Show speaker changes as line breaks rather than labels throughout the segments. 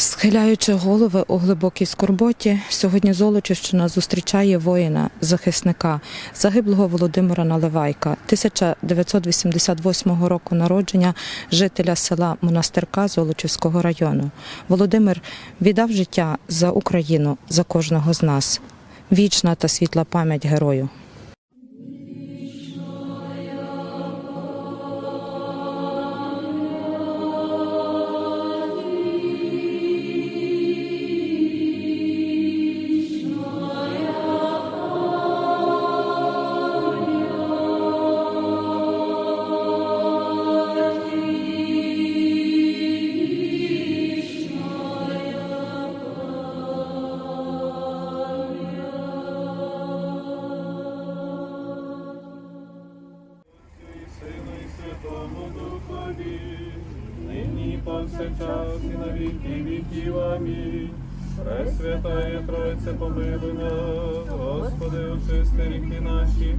Схиляючи голови у глибокій скорботі, сьогодні Золочівщина зустрічає воїна, захисника, загиблого Володимира Наливайка, 1988 року народження, жителя села Монастирка Золочівського району. Володимир віддав життя за Україну, за кожного з нас. Вічна та світла пам'ять герою.
Святому Духові, нині повсякчас, і на віки віків. Амінь. Пресвятає Тройце, помилуй нас, Господи, очисти ріки наші,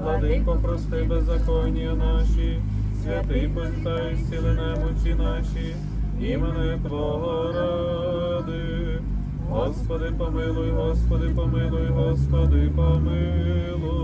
владико, прости беззаконня наші, святий поздай, зціли немочі наші, імени Твого ради. Господи, помилуй, Господи, помилуй, Господи, помилуй.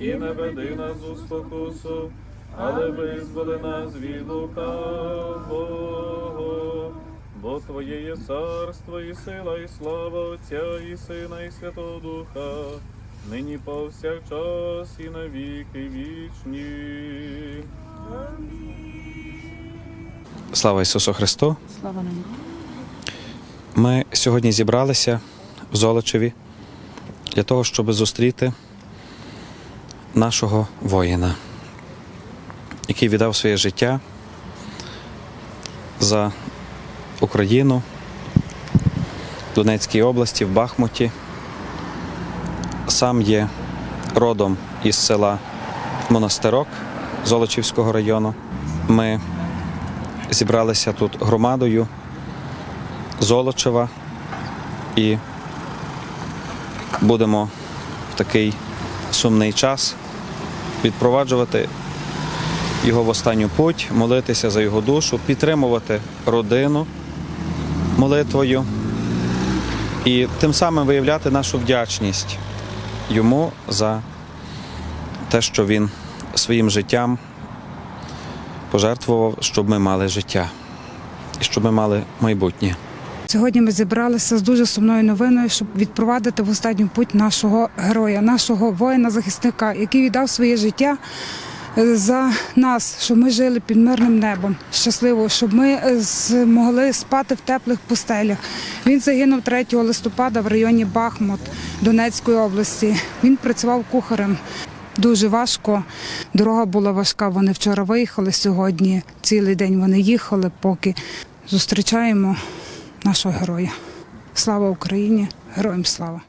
і не веди нас у спокусу, але визволи нас від лукавого. Бо Твоє є царство, і сила, і слава Отця, і Сина, і Святого Духа, нині повсякчас, і на віки вічні.
Слава Ісусу Христу!
Слава нам.
Ми сьогодні зібралися в Золочеві для того, щоб зустріти нашого воїна, який віддав своє життя за Україну в Донецькій області, в Бахмуті. Сам є родом із села Монастирок Золочівського району. Ми зібралися тут громадою Золочева і будемо в такий сумний час відпроваджувати його в останню путь, молитися за його душу, підтримувати родину молитвою і тим самим виявляти нашу вдячність йому за те, що він своїм життям пожертвував, щоб ми мали життя і щоб ми мали майбутнє.
Сьогодні ми зібралися з дуже сумною новиною, щоб відпровадити в останню путь нашого героя, нашого воїна-захисника, який віддав своє життя е, за нас, щоб ми жили під мирним небом, щасливо, щоб ми е, змогли спати в теплих пустелях. Він загинув 3 листопада в районі Бахмут Донецької області. Він працював кухарем. Дуже важко. Дорога була важка. Вони вчора виїхали сьогодні. Цілий день вони їхали, поки зустрічаємо нашого героя. Слава Україні! Героям слава!